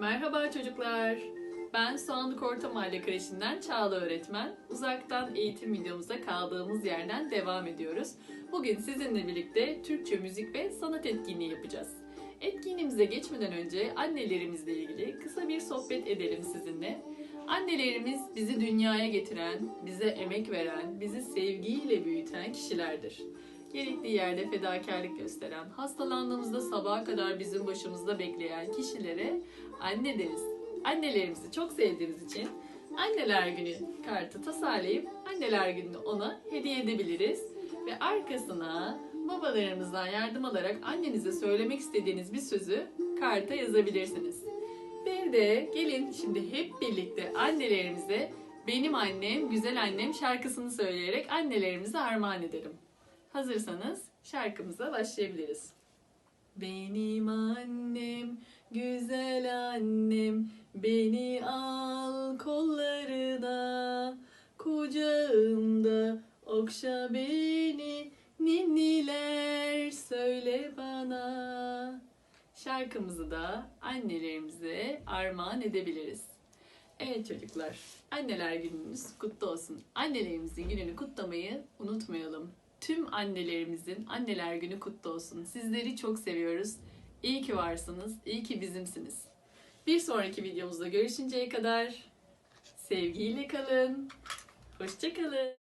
Merhaba çocuklar. Ben Soğanlık Orta Mahalle Kreşi'nden Çağla öğretmen. Uzaktan eğitim videomuza kaldığımız yerden devam ediyoruz. Bugün sizinle birlikte Türkçe müzik ve sanat etkinliği yapacağız. Etkinliğimize geçmeden önce annelerimizle ilgili kısa bir sohbet edelim sizinle. Annelerimiz bizi dünyaya getiren, bize emek veren, bizi sevgiyle büyüten kişilerdir. Gerektiği yerde fedakarlık gösteren, hastalandığımızda sabaha kadar bizim başımızda bekleyen kişilere anne deriz. Annelerimizi çok sevdiğimiz için Anneler Günü kartı tasarlayıp Anneler Günü'nü ona hediye edebiliriz. Ve arkasına babalarımızdan yardım alarak annenize söylemek istediğiniz bir sözü karta yazabilirsiniz. Bir de gelin şimdi hep birlikte annelerimize benim annem, güzel annem şarkısını söyleyerek annelerimize armağan edelim. Hazırsanız şarkımıza başlayabiliriz. Benim annem, güzel annem, beni al kollarına, kucağımda okşa beni, ninniler söyle bana. Şarkımızı da annelerimize armağan edebiliriz. Evet çocuklar, anneler gününüz kutlu olsun. Annelerimizin gününü kutlamayı unutmayalım. Tüm annelerimizin anneler günü kutlu olsun. Sizleri çok seviyoruz. İyi ki varsınız, iyi ki bizimsiniz. Bir sonraki videomuzda görüşünceye kadar sevgiyle kalın. Hoşçakalın.